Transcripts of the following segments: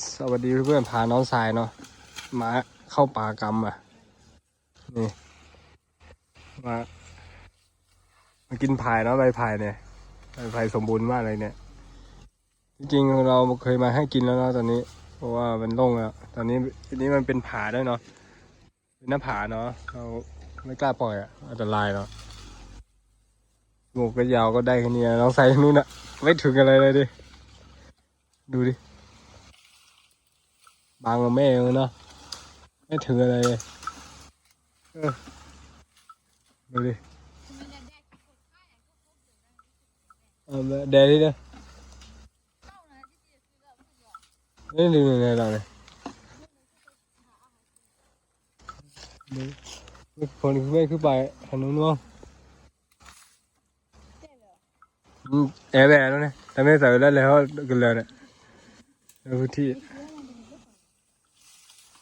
สวัสดีเพื่อนๆพาน้องสายเนาะมาเข้าป่ากรรมอะ นี่ มา มากินพายเนาะใบพายเนี่ยใบพายสมบูรณ์มากเลยเนี่ย จริงๆเราเคยมาให้กินแล้วเนาะตอนนี้ เพราะว่ามันโล่งแล้ว ตอนนี้ทีนี้มันเป็นผาด้วยเนาะเป็นหน้าผาเนาะเราไม่กล้าปล่อยอะอันตรายเนาะงูก็ยาวก็ได้แค่นี้น้องใส่ทางนู้นอะไม่ถึงอะไรเลยดิ ดูดิ บางกว่าแม่เลยเนาะไม่ถึงอะไรเลยเออดูดิเอามาแดดดิเด้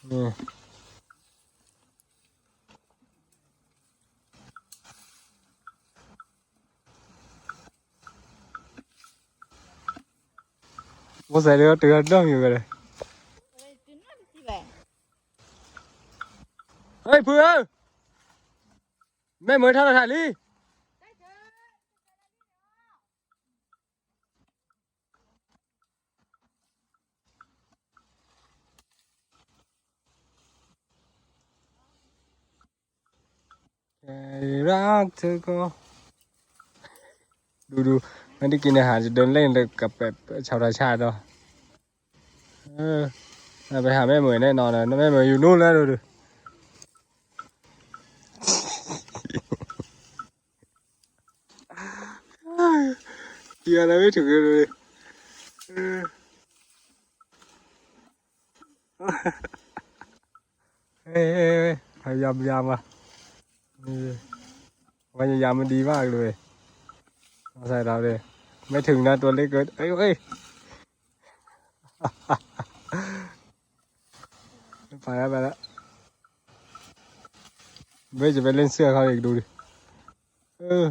อนี่ดูยังไงเราเนี่ยดูนี่คนขึ้นไปขึ้นไปทางนู้นมั้งอืมแอบแอบแล้วเนี่ยแต่ไม่ใส่แล้วแล้วกันเลยเนี่ยในพื้นที่ นี่ว่าใส่เรือเตือนต้องอยู่กันเลยเฮ้ยเพื่อนแม่เหมือนท่าถ่ายลี่แค่ รักเธอก็ ดูดูไม่ได้กินอาหารจะเดินเล่นกับแบบชาวต่างชาติเนาะเออไปหาแม่เหมยแน่นอนนะแม่เหมยอยู่นู่นแล้วดูดูเกียร์อะไรไม่ถึงเลยเฮ้ยเฮ้ยเฮ้ยพยายามพยายามอะนี่ พยายามมันดีมากเลยเอาใส่เราเลย ไม่ถึงนะตัวเล็กเกินเอ้ยเอ้ยไปแล้วไปแล้วไม่จะไปเล่นเสื้อเขาอีกดูดิ เออ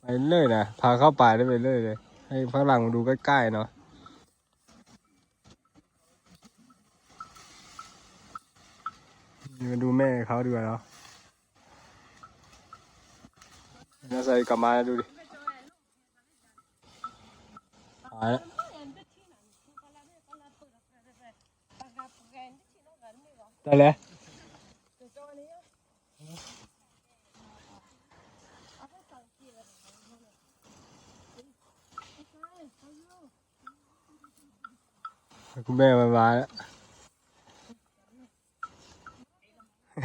ไปเรื่อยนะ พาเข้าป่าได้ไปเรื่อยเลย ให้ฝรั่งมาดูใกล้ๆเนาะมาดูแม่เขาดีกว่าเนาะ น่าใส่กลับมาดูดิหายแล้วได้แล้วคุณแม่มามาแล้ว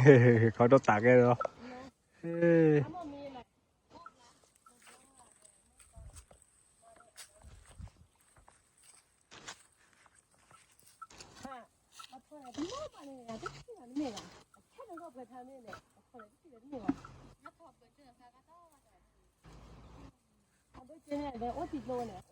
เฮ้ยเขาต้องตักให้ เนี่ยนะโอ้ติดโลเนี่ย